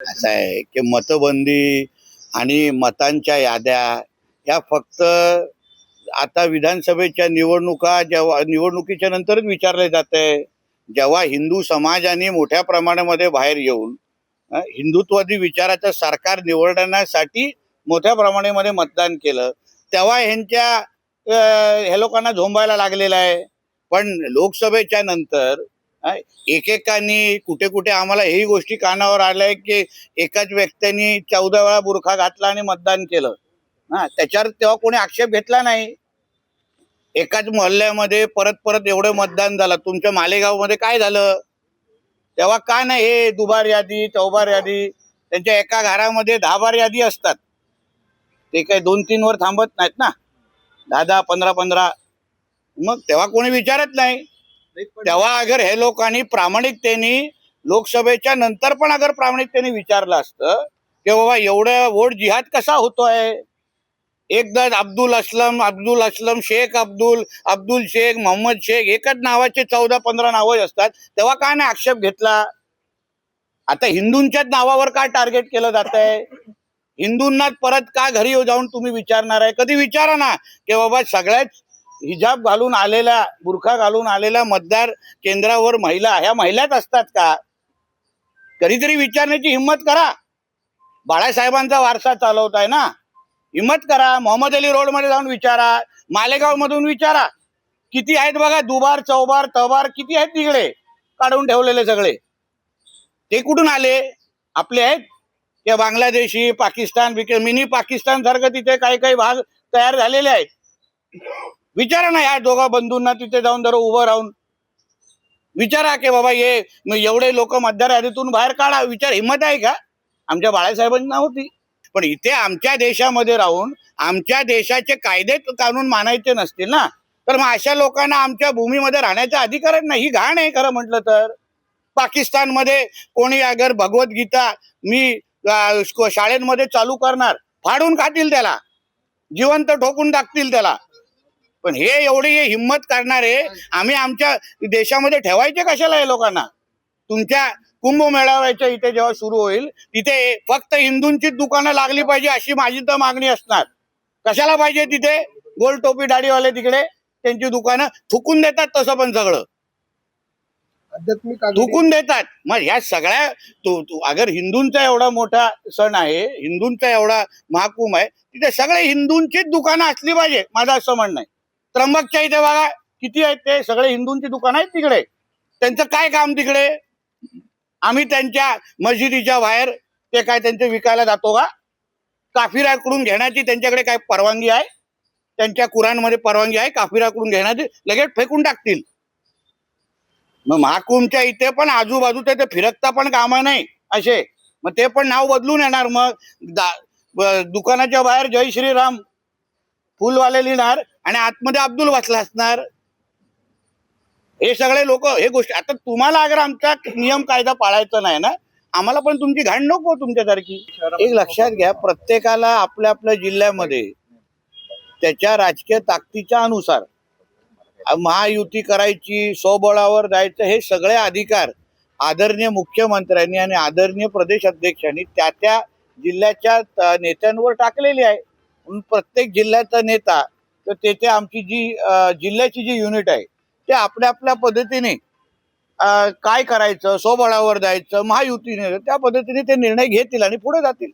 असं आहे की मतबंदी आणि मतांच्या याद्या या फक्त आता विधानसभेच्या निवडणुका जेव्हा निवडणुकीच्या नंतरच विचारले जाते जेव्हा हिंदू समाजाने मोठ्या प्रमाणामध्ये बाहेर येऊन हिंदुत्वादी विचाराचं सरकार निवडण्यासाठी मोठ्या प्रमाणामध्ये मतदान केलं तेव्हा ह्यांच्या हे ह्या लोकांना झोंबायला लागलेलं आहे. पण लोकसभेच्या नंतर एकेकानी कुठे कुठे आम्हाला ही गोष्टी कानावर आल्या की एकाच व्यक्तीने चौदा वेळा बुरखा घातला आणि मतदान केलं. हा त्याच्यावर तेव्हा कोणी आक्षेप घेतला नाही. एकाच मोहल्ल्यामध्ये परत परत एवढं मतदान झालं. तुमच्या मालेगावमध्ये काय झालं? तेव्हा का नाही हे दुबार यादी चौबार यादी? त्यांच्या एका घरामध्ये दहा बार यादी असतात. ते काही दोन तीन वर थांबत नाहीत ना. दहा दहा पंधरा पंधरा. मग तेव्हा कोणी विचारत नाही. तेव्हा अगर हे लोकांनी प्रामाणिकतेने लोकसभेच्या नंतर पण अगर प्रामाणिकतेने विचारलं असतं की बाबा एवढं वोट जिहाद कसा होतोय? एकदा अब्दुल असलम अब्दुल असलम शेख अब्दुल अब्दुल शेख मोहम्मद शेख एकच नावाचे चौदा पंधरा नावं असतात तेव्हा का नाही आक्षेप घेतला? आता हिंदूंच्याच नावावर का टार्गेट केलं जात आहे हिंदूंनाच परत का घरी जाऊन तुम्ही विचारणार आहे? कधी विचारा ना की बाबा सगळ्याच हिजाब घालून आलेल्या बुरखा घालून आलेल्या मतदार केंद्रावर महिला ह्या महिलाच असतात का? कधीतरी विचारण्याची हिंमत करा. बाळासाहेबांचा वारसा चालवताय ना? हिंमत करा. मोहम्मद अली रोडमध्ये जाऊन विचारा. मालेगाव मधून विचारा. किती आहेत बघा? दुबार चौबार तबार किती आहेत तिकडे? काढून ठेवलेले सगळे. ते कुठून आले? आपले आहेत? ते बांगलादेशी पाकिस्तान बिके- मिनी पाकिस्तान सारखं तिथे काही काही भाग तयार झालेले आहेत. विचारा ना या दोघा बंधूंना तिथे जाऊन जर उभं राहून. विचारा की बाबा ये एवढे लोक मतदार यादीतून बाहेर काढा. विचार हिंमत आहे का? आमच्या बाळासाहेबांची नव्हती पण इथे आमच्या देशामध्ये राहून आमच्या देशाचे कायदे कानून मानायचे नसतील ना? तर मग अशा लोकांना आमच्या भूमीमध्ये राहण्याचा अधिकारच नाही ही घाण आहे खरं म्हटलं तर. पाकिस्तानमध्ये कोणी अगर भगवद्गीता मी शाळेमध्ये चालू करणार फाडून खातील त्याला. जिवंत ठोकून टाकतील त्याला. पण हे एवढी हे हिंमत करणारे आम्ही आमच्या देशामध्ये ठेवायचे कशाला हे लोकांना? तुमच्या कुंभमेळाव्याच्या इथे जेव्हा सुरू होईल तिथे फक्त हिंदूंचीच दुकानं लागली पाहिजे अशी माझी तर मागणी असणार. कशाला पाहिजे तिथे? गोल टोपी दाढीवाले तिकडे त्यांची दुकानं थुकून देतात तसं पण सगळं. थुकून देतात. मग ह्या सगळ्या तू अगर हिंदूंचा एवढा मोठा सण आहे हिंदूंचा एवढा महाकुंभ आहे तिथे सगळे हिंदूंचीच दुकानं असली पाहिजे. माझं असं म्हणणं आहे. त्र्यंबकच्या इथे बघा किती आहेत ते? सगळे हिंदूंची दुकानं आहेत तिकडे. त्यांचं काय काम तिकडे? आम्ही त्यांच्या मस्जिदीच्या बाहेर ते काय त्यांचे विकायला जातो का? काफिराकडून घेण्याची त्यांच्याकडे काय परवानगी आहे? त्यांच्या कुराणमध्ये परवानगी आहे काफिराकडून घेण्याची लगेच फेकून टाकतील. मग महाकुंभच्या इथे पण आजूबाजूचे ते फिरकता पण कामा नाही असे. मग ते पण नाव बदलून येणार मग. दुकानाच्या बाहेर जय श्रीराम फुलवाले लिहिणार आणि आतमध्ये अब्दुल वाचला असणार. हे सगळे लोक हे गोष्टी आता तुम्हाला अगर आमचा नियम कायदा पाळायचा नाही ना आम्हाला पण तुमची घाण नको तुमच्यासारखी. एक लक्षात घ्या प्रत्येकाला आपल्या आपल्या जिल्ह्यामध्ये त्याच्या राजकीय ताकदीच्या अनुसार महायुती करायची स्वबळावर जायचं हे सगळे अधिकार आदरणीय मुख्यमंत्र्यांनी आणि आदरणीय प्रदेश अध्यक्षांनी त्या त्या जिल्ह्याच्या नेत्यांवर टाकलेली आहे. म्हणून प्रत्येक जिल्ह्याचा नेता तर तेथे आमची जी जिल्ह्याची जी युनिट आहे ते आपल्या आपल्या पद्धतीने काय करायचं स्वबळावर जायचं महायुतीने त्या पद्धतीने ते निर्णय घेतील आणि पुढे जातील.